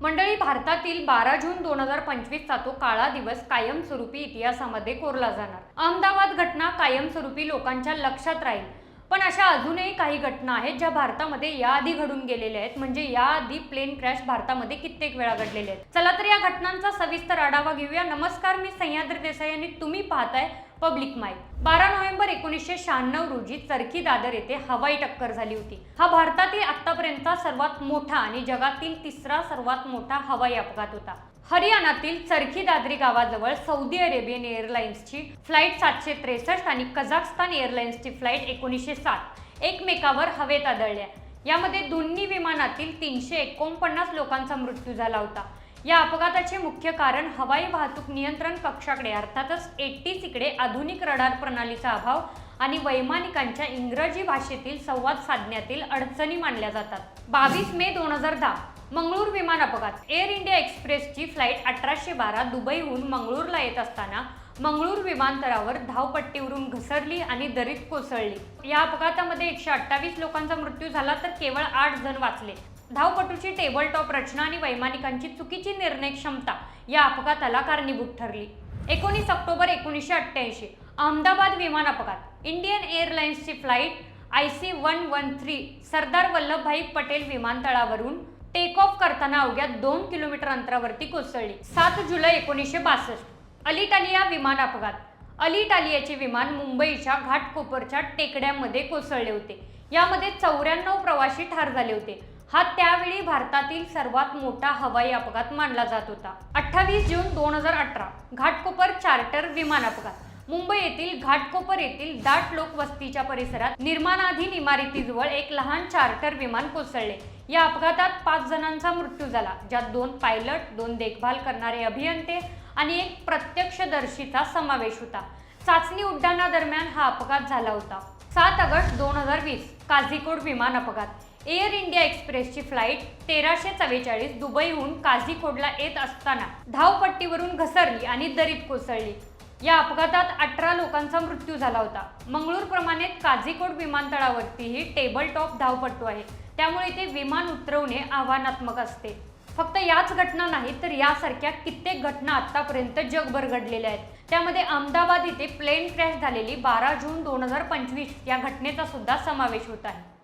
मंडळी भारतातील बारा जून दोन हजार पंचवीसचा तो काळा दिवस कायमस्वरूपी इतिहासामध्ये कोरला जाणार. अहमदाबाद घटना कायमस्वरूपी लोकांच्या लक्षात राहील. पण अशा अजूनही काही घटना आहेत ज्या भारतामध्ये याआधी घडून गेलेल्या आहेत. म्हणजे याआधी प्लेन क्रॅश भारतामध्ये कित्येक वेळा घडलेले आहेत. चला तर या घटनांचा सविस्तर आढावा घेऊया. नमस्कार मी सह्याद्री देसाई आणि तुम्ही पाहताय पब्लिक माईक बारा नोव्हेंबर एकोणीसशे शहाण्णव रोजी चरखी दादर येथे हवाई टक्कर झाली होती. हा भारतातील आतापर्यंतचा सर्वात मोठा आणि जगातील तिसरा सर्वात मोठा हवाई अपघात होता. हरियाणातील चरखी दादरी गावाजवळ सौदी अरेबियन एअरलाइन्सची फ्लाईट सातशे त्रेसष्ट आणि कझाकस्तान एअरलाइन्सची फ्लाईट एकोणीसशे सात एकमेकावर हवेत आदळल्या. यामध्ये दोन्ही विमानातील तीनशे एकोणपन्नास लोकांचा मृत्यू झाला होता. या अपघाताचे मुख्य कारण हवाई वाहतूक नियंत्रण कक्षाकडे अर्थातच एटीस इकडे आधुनिक रडार प्रणालीचा अभाव आणि वैमानिकांच्या इंग्रजी भाषेतील संवाद साधण्यातील अडचणी मानल्या जातात. बावीस मे दोन हजार दहा मंगळूर विमान अपघात. एअर इंडिया एक्सप्रेसची फ्लाईट अठराशे बारा दुबईहून मंगळूरला येत असताना मंगळूर विमानतळावर धावपट्टीवरून घसरली आणि दरीत कोसळली. या अपघातामध्ये एकशे अठ्ठावीस लोकांचा मृत्यू झाला तर केवळ आठ जण वाचले. धावपटूची टेबल टॉप रचना आणि वैमानिकांची चुकीची निर्णय क्षमता या अपघाताला कारणीभूत ठरली. एकोणीस ऑक्टोबर एकोणीसशे अठ्ठ्याऐंशी अहमदाबाद विमान अपघात. Indian एअरलाइन्सची flight I C one one three Sardar Vallabhbhai Patel विमानतळावरून टेक ऑफ करताना अवघ्या दोन किलोमीटर अंतरावरती कोसळली. सात जुलै एकोणीसशे बासष्ट. अलिटालिया विमान अपघात. अलिटालियाचे विमान मुंबईच्या घाटकोपरच्या टेकड्यांमध्ये कोसळले होते. यामध्ये चौऱ्याण्णव प्रवासी ठार झाले होते. हा त्यावेळी भारतातील सर्वात मोठा हवाई अपघात मानला जात होता. अठ्ठावीस जून दोन हजार अठरा. घाटकोपर चार्टर विमान अपघात. मुंबई येथील घाटकोपर येथील दाट लोकवस्तीच्या परिसरात निर्माणाधीन इमारतीजवळ एक लहान चार्टर विमान कोसळले. या अपघातात पाच जणांचा मृत्यू झाला ज्यात दोन पायलट दोन देखभाल करणारे अभियंते आणि एक प्रत्यक्षदर्शीचा समावेश होता. चाचणी उड्डाणादरम्यान हा अपघात झाला होता. सात ऑगस्ट दोन हजार वीस काझीकोड विमान अपघात. एअर इंडिया एक्सप्रेसची फ्लाईट तेराशे चव्वेचाळीस दुबईहून काझीकोडला येत असताना धावपट्टीवरून घसरली आणि दरीत कोसळली. या अपघातात अठरा लोकांचा मृत्यू झाला होता. मंगळूरप्रमाणे काझीकोट विमानतळावरतीही टेबल टॉप धावपट्टू आहे. त्यामुळे इथे विमान उतरवणे आव्हानात्मक असते. फक्त याच घटना नाही तर यासारख्या कित्येक घटना आतापर्यंत जगभर घडलेल्या आहेत. त्यामध्ये अहमदाबाद इथे प्लेन क्रॅश झालेली बारा जून दोन हजार पंचवीस या घटनेचा सुद्धा समावेश होत आहे.